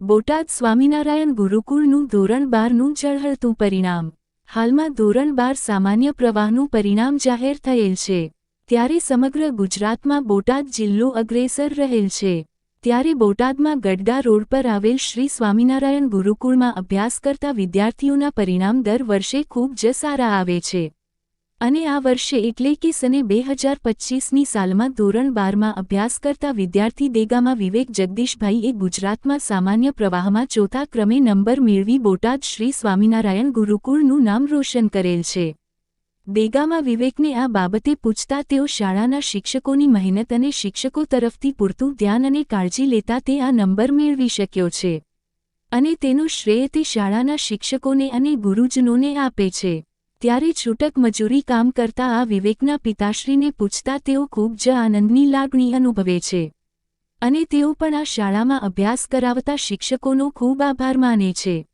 બોટાદ સ્વામિનારાયણ ગુરુકુળનું ધોરણ બારનું ઝળહળતું પરિણામ. હાલમાં ધોરણ બાર સામાન્ય પ્રવાહનું પરિણામ જાહેર થયેલ છે. ત્યારે સમગ્ર ગુજરાતમાં બોટાદ જિલ્લો અગ્રેસર રહેલ છે. ત્યારે બોટાદમાં ગડગા રોડ પર આવેલ શ્રી સ્વામિનારાયણ ગુરુકુળમાં અભ્યાસ કરતા વિદ્યાર્થીઓના પરિણામ દર વર્ષે ખૂબ જ સારા આવે છે. અને આ વર્ષે એટલે કે સને બે હજાર પચ્ચીસની સાલમાં ધોરણ બારમાં અભ્યાસ કરતા વિદ્યાર્થી દેગામાં વિવેક જગદીશભાઈએ ગુજરાતમાં સામાન્ય પ્રવાહમાં ચોથા ક્રમે નંબર મેળવી બોટાદ શ્રી સ્વામિનારાયણ ગુરુકુળનું નામ રોશન કરેલ છે. દેગામાં વિવેકને આ બાબતે પૂછતા તેઓ શાળાના શિક્ષકોની મહેનત અને શિક્ષકો તરફથી પૂરતું ધ્યાન અને કાળજી લેતા તે આ નંબર મેળવી શક્યો છે. અને તેનું શ્રેય તે શાળાના શિક્ષકોને અને ગુરુજનોને આપે છે. ત્યારે છૂટક મજૂરી કામ કરતા આ વિવેકના પિતાશ્રીને પૂછતા તેઓ ખૂબ જ આનંદની લાગણી અનુભવે છે. અને તેઓ પણ આ શાળામાં અભ્યાસ કરાવતા શિક્ષકોનો ખૂબ આભાર માને છે.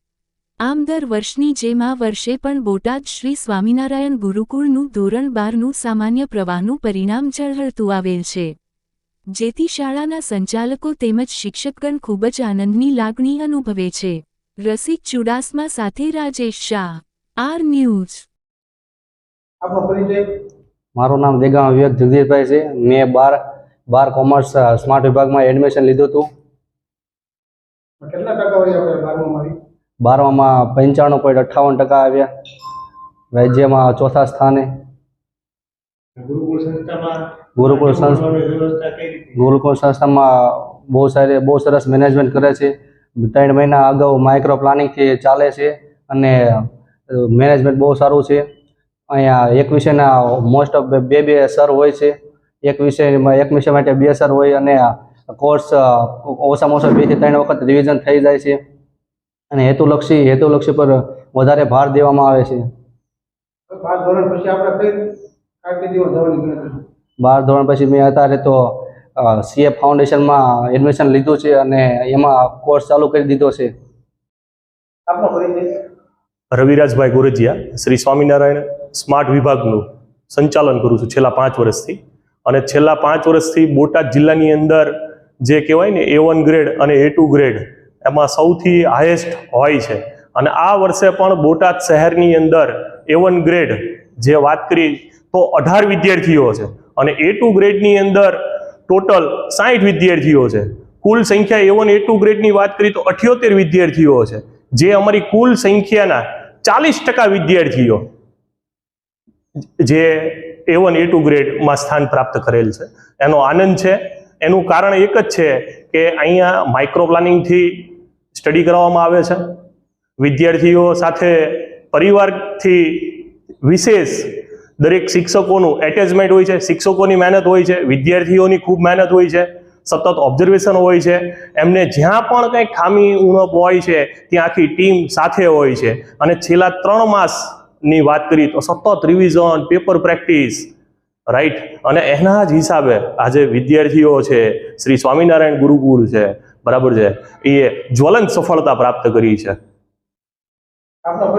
આમ દર વર્ષની જેમ આ વર્ષે પણ બોટાદ શ્રી સ્વામિનારાયણ ગુરુકુળનું ધોરણ બારનું સામાન્ય પ્રવાહનું પરિણામ ઝળહળતું આવેલ છે. જેથી શાળાના સંચાલકો તેમજ શિક્ષકગણ ખૂબ જ આનંદની લાગણી અનુભવે છે. રસિક ચુડાસમા સાથે રાજેશ શાહ, આર ન્યૂઝ. આપનો પરિચય? મારું નામ દેગામ વિવેક જગદીશભાઈ છે. મેં બાર બાર કોમર્સ સ્માર્ટ વિભાગમાં એડમિશન લીધું હતું. કેટલા ટકા આવ્યા બારમામાં પંચાણું પોઈન્ટ અઠ્ઠાવન ટકા આવ્યા. રાજ્યમાં ચોથા સ્થાને. ગુરુકુળ સંસ્થામાં ગુરુકુળ સંસ્થા ગુરુકુળ સંસ્થામાં બહુ સારી બહુ સરસ મેનેજમેન્ટ કરે છે. ત્રણ મહિના અગાઉ માઇક્રો પ્લાનિંગથી ચાલે છે અને મેનેજમેન્ટ બહુ સારું છે. અહીંયા એક વિષયના મોસ્ટ ઓફ બે બે સર હોય છે. એક વિષયમાં એક વિષય માટે બે સર હોય અને કોર્સ ઓછામાં ઓછા બેથી ત્રણ વખત રિવિઝન થઈ જાય છે. અને હેતુલક્ષી હેતુલક્ષી પર વધારે ભાર દેવામાં આવે છે. બાર ધોરણ પછી મેં અત્યારે તો સીએ ફાઉન્ડેશનમાં એડમિશન લીધું છે અને એમાં કોર્સ ચાલુ કરી દીધો છે. રવિરાજભાઈ ગોરજીયા શ્રી સ્વામિનારાયણ. સ્માર્ટ વિભાગનું સંચાલન કરું છું છેલ્લા પાંચ વર્ષથી. અને છેલ્લા પાંચ વર્ષથી બોટાદ જિલ્લાની અંદર જે કહેવાય ને એ વન ગ્રેડ અને એ ટુ ગ્રેડ એમાં સૌથી હાઈએસ્ટ હોય છે. અને આ વર્ષે પણ બોટાદ શહેરની અંદર એ વન ગ્રેડ જે વાત કરી તો અઢાર વિદ્યાર્થીઓ છે. અને એ ટુ ગ્રેડની અંદર ટોટલ સાઠ વિદ્યાર્થીઓ છે. કુલ સંખ્યા એ વન એ ટુ ગ્રેડની વાત કરીએ તો અઠ્યોતેર વિદ્યાર્થીઓ છે. જે અમારી કુલ સંખ્યાના ચાલીસ ટકા વિદ્યાર્થીઓ જે એ વન એ ટુ ગ્રેડમાં સ્થાન પ્રાપ્ત કરેલ છે. એનો આનંદ છે. એનું કારણ એક જ છે કે અહીંયા માઇક્રો પ્લાનિંગથી સ્ટડી કરવામાં આવે છે. વિદ્યાર્થીઓ સાથે પરિવારથી વિશેષ દરેક શિક્ષકોનું એટેચમેન્ટ હોય છે. શિક્ષકોની મહેનત હોય છે. વિદ્યાર્થીઓની ખૂબ મહેનત હોય છે. સતત ઓબ્ઝર્વેશન હોય છે. એમને જ્યાં પણ કંઈક ખામી, ઉણપ હોય છે, ત્યાં આખી ટીમ સાથે હોય છે. અને છેલ્લા ત્રણ માસની વાત કરીએ તો સતત રિવિઝન પેપર પ્રેક્ટિસ રાઈટ અને એના જ હિસાબે આજે વિદ્યાર્થીઓ છે શ્રી સ્વામિનારાયણ ગુરુકુળ છે બરાબર છે? એ જ્વલંત સફળતા પ્રાપ્ત કરી છે. આપનો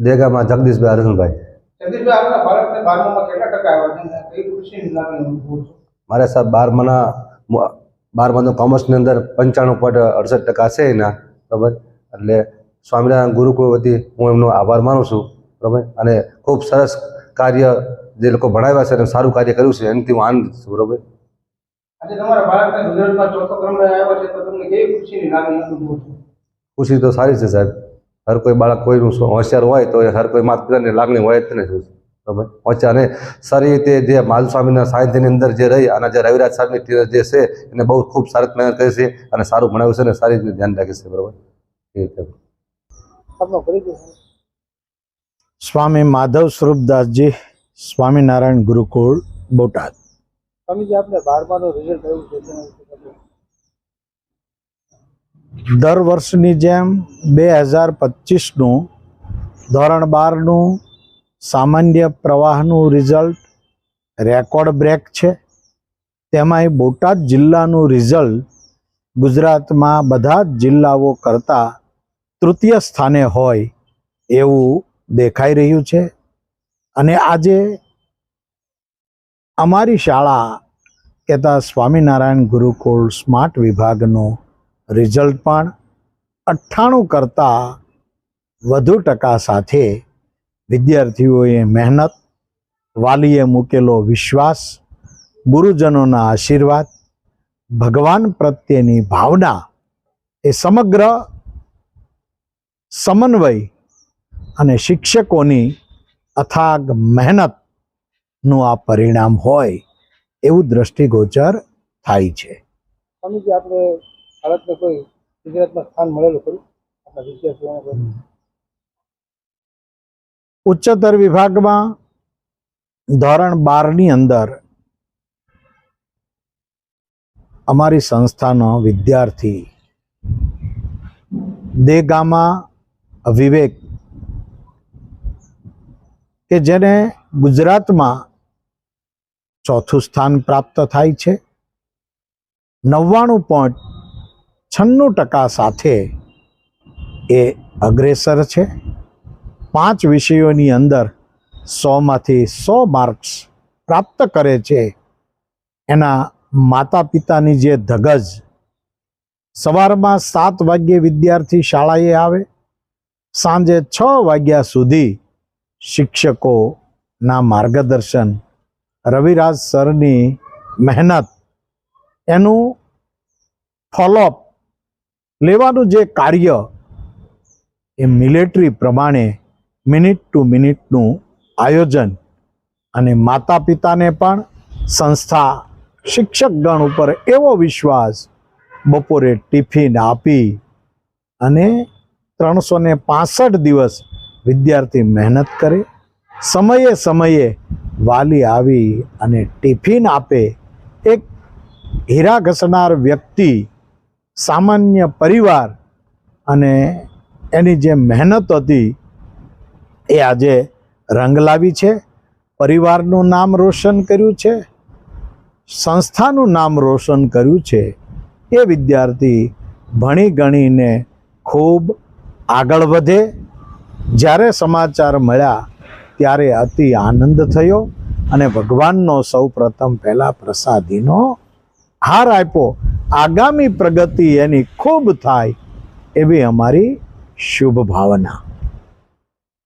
દેગામાં જગદીશભાઈ છો મારે સાહેબ બારમાના બારમાનું કોમર્સની અંદર પંચાણું પોઈન્ટ અડસઠ ટકા છે એના બરાબર? એટલે સ્વામિનારાયણ ગુરુકુળ વતી હું એમનો આભાર માનું છું બરાબર? અને ખૂબ સરસ કાર્ય જે લોકો ભણાવ્યા છે અને સારું કાર્ય કર્યું છે એનાથી હું આનંદ છું બરાબર? ખુશી તો સારી છે સાહેબ. હર કોઈ બાળક કોઈનું હોશિયાર હોય તો એ હર કોઈ માતા પિતાની લાગણી હોય જ ને શું બરાબર? હોશિયાર અને સારી રીતે જે માલ સ્વામીના સાહિત્યની અંદર જે રહી અને જે રવિરાજ સાહેબની જે છે એને બહુ ખૂબ સારી મહેનત કરી છે અને સારું ભણાવ્યું છે અને સારી રીતે ધ્યાન રાખે છે બરાબર? એ રીતે સ્વામી માધવ સ્વરૂપદાસજી સ્વામિનારાયણ ગુરુકુળ બોટાદ. સ્વામીજી આપણે બારમાનું રિઝલ્ટ આવ્યું છે. દર વર્ષની જેમ બે હજાર પચીસનું ધોરણ બારનું સામાન્ય પ્રવાહનું રિઝલ્ટ રેકોર્ડ બ્રેક છે. તેમાંય બોટાદ જિલ્લાનું રિઝલ્ટ ગુજરાતમાં બધા જ જિલ્લાઓ કરતાં તૃતીય સ્થાને હોય એવું દેખાઈ રહ્યું છે. અને આજે અમારી શાળા કહેતા સ્વામિનારાયણ ગુરુકુળ સ્માર્ટ વિભાગનો રિઝલ્ટ પણ અઠ્ઠાણું કરતાં વધુ ટકા સાથે વિદ્યાર્થીઓએ મહેનત, વાલીએ મૂકેલો વિશ્વાસ, ગુરુજનોના આશીર્વાદ, ભગવાન પ્રત્યેની ભાવના એ સમગ્ર સમન્વય અને શિક્ષકોની અથાગ મહેનતનું આ પરિણામ હોય એવું દ્રષ્ટિગોચર થાય છે. સ્વામીજી આપણે બાળકને કોઈ ગુજરાતમાં સ્થાન મળેલું ખરું? આપણા વિદ્યાર્થીઓને કોઈ? ઉચ્ચતર વિભાગમાં ધોરણ બારની અંદર અમારી સંસ્થાનો વિદ્યાર્થી દેગામા વિવેક કે જેને ગુજરાતમાં ચોથું સ્થાન પ્રાપ્ત થાય છે, નવ્વાણું પોઈન્ટ છન્નું ટકા સાથે એ અગ્રેસર છે. પાંચ વિષયોની અંદર સોમાંથી સો માર્ક્સ પ્રાપ્ત કરે છે. એના માતા પિતાની જે ધગજ, સવારમાં સાત વાગ્યે વિદ્યાર્થી શાળાએ આવે સાંજે છ વાગ્યા સુધી શિક્ષકોના માર્ગદર્શન, રવિરાજ સરની મહેનત, એનું ફોલોઅપ લેવાનું જે કાર્ય એ મિલિટરી પ્રમાણે મિનિટ ટુ મિનિટનું આયોજન અને માતા પિતાને પણ સંસ્થા શિક્ષકગણ ઉપર એવો વિશ્વાસ બપોરે ટિફિન આપી અને ત્રણસો ને પાસઠ દિવસ વિદ્યાર્થી મહેનત કરે, સમયે સમયે વાલી આવી અને ટિફિન આપે. એક હીરા ઘસનાર વ્યક્તિ, સામાન્ય પરિવાર અને એની જે મહેનત હતી એ આજે રંગ લાવી છે. પરિવારનું નામ રોશન કર્યું છે. સંસ્થાનું નામ રોશન કર્યું છે. એ વિદ્યાર્થી ભણી ગણીને ખૂબ આગળ વધે. જ્યારે સમાચાર મળ્યા, ત્યારે અતિ આનંદ થયો અને ભગવાનનો સૌ પ્રથમ પહેલાં પ્રસાદીનો હાર આપ્યો. આગામી પ્રગતિ એની ખૂબ થાય એવી અમારી શુભ ભાવના